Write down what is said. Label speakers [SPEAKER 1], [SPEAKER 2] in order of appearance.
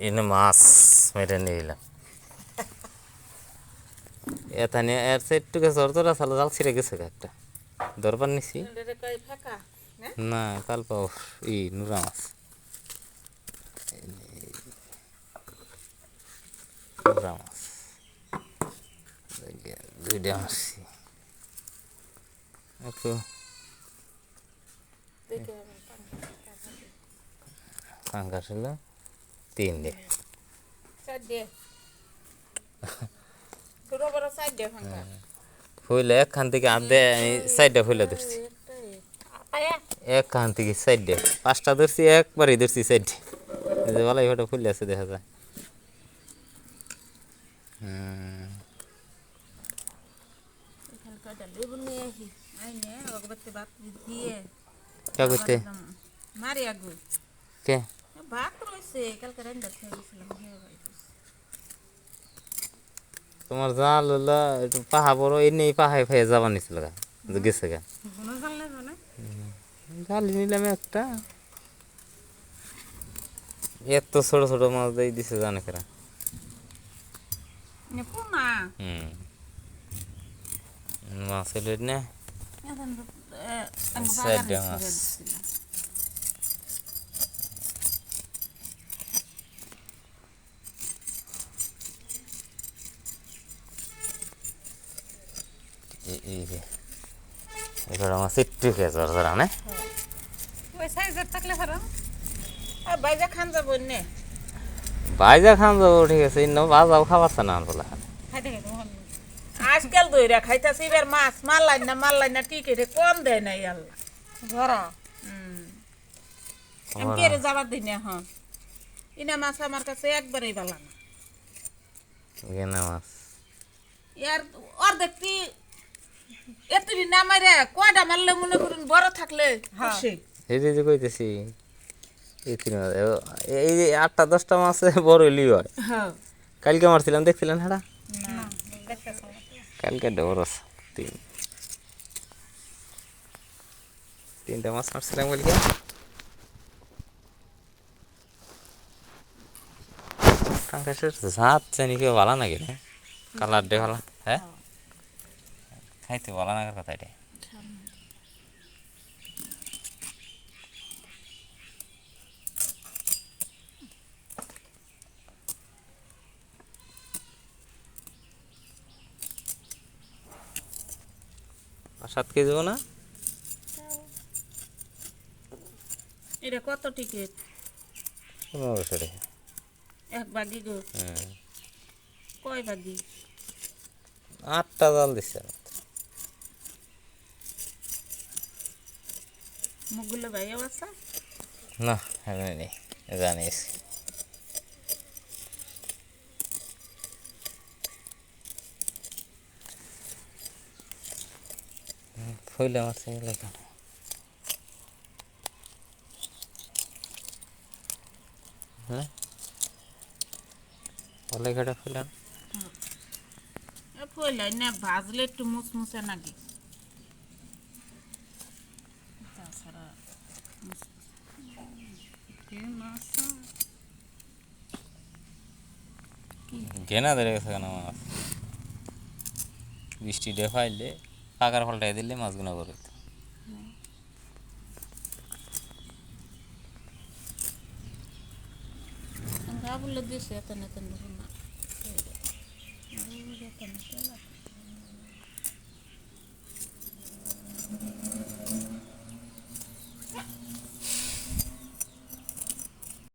[SPEAKER 1] এনে মাছ মেরে নিয়ে এলাম এখানে এর সেটটুকে জ্বর আসলে জাল ছিঁড়ে গেছে একটা দরবার নিছি
[SPEAKER 2] না
[SPEAKER 1] কাল পাও ই নুরা মাছ নুরা মাছ দুইটা মারছি একটু
[SPEAKER 2] আবার
[SPEAKER 1] ছিল
[SPEAKER 2] দে
[SPEAKER 1] ফুলে একখান থেকে আধে সাইডটা ফুলে ধরছি একখান থেকে সাইডে পাঁচটা ধরছি একবারই ধরছি সাইডে যে বলাই ওটা ফুলে আছে দেখা যায়
[SPEAKER 2] অগরবাতি ভাত রয়েছে কালকে রান্না খেয়ে গেছিলাম
[SPEAKER 1] তোমার জাল হলো একটু পাহা বড় এই নেই পাহায় ফাইয়ে যাবা নিছিল গা গেছে গা।
[SPEAKER 2] জাল
[SPEAKER 1] নিলাম একটা। এত ছোট ছোট মাছ দিয়ে দিছে জানে কেরা। মাছ এলো না
[SPEAKER 2] এখন
[SPEAKER 1] এবার আমার সিট্টু খেয়ে জ্বর জ্বর আনে
[SPEAKER 2] ওই সাইজের থাকলে ভালো আর বাইজা খান যাব নে।
[SPEAKER 1] বাইজা খান যাব ঠিক আছে। ইন্ন বাজাও খাবার না বলে।
[SPEAKER 2] আজকাল দইরা খাইতাছি এবার মাছ মারলাই না মারলাই না টিকেটে কম দেয় না আল্লাহ।
[SPEAKER 3] ভরা
[SPEAKER 2] আমি কেড়ে যাবার দিই না হ্যাঁ। ইনা মাছ আমার কাছে একবারেই ভালো না।
[SPEAKER 1] গেনা মাছ।
[SPEAKER 2] ইয়ার অর্ধেকটি এতটি না মারে কয়টা মারলে মনে করুন বড় থাকলে?
[SPEAKER 1] এই যে কইতেছি এই যে আটটা দশটা মাছে বড় হইলি হয়।
[SPEAKER 2] হ্যাঁ।
[SPEAKER 1] কালকে মারছিলাম দেখছিলেন হ্যাঁ
[SPEAKER 2] না
[SPEAKER 1] কালকে ডবরস তিন। তিনটা মাছ মারছিলাম কালকে। কাঙ্কাশের জাত জানি কেউ ভালো নাকি কালার ডে ভালো হ্যাঁ। খাইতে বলা নাগার কথা এটা সাত কেজি দেবো না?
[SPEAKER 2] এটা কত টিকিট
[SPEAKER 1] পনেরোশো টাকা
[SPEAKER 2] এক বাগি গো।
[SPEAKER 1] হুম।
[SPEAKER 2] কয় বাগি?
[SPEAKER 1] আটটা জাল দিচ্ছে।
[SPEAKER 2] মুখগুলো ভাইয়া আছে
[SPEAKER 1] না এমনি নেই জানিস ফুল আমার সঙ্গে কেন হ্যাঁ? বলে ঘাটা ফুলাম
[SPEAKER 2] ফুলাই না ভাজলে একটু মুসমুসে নাকি তাছাড়া মুসমুসে। কি মাছ?
[SPEAKER 1] ঘেনা ধরে গেছে কেন মাছ বৃষ্টি ডে ফাইলে পাকার ফলটাই দিলে মাছগুলো করে।
[SPEAKER 2] আমরা এত নেতেন না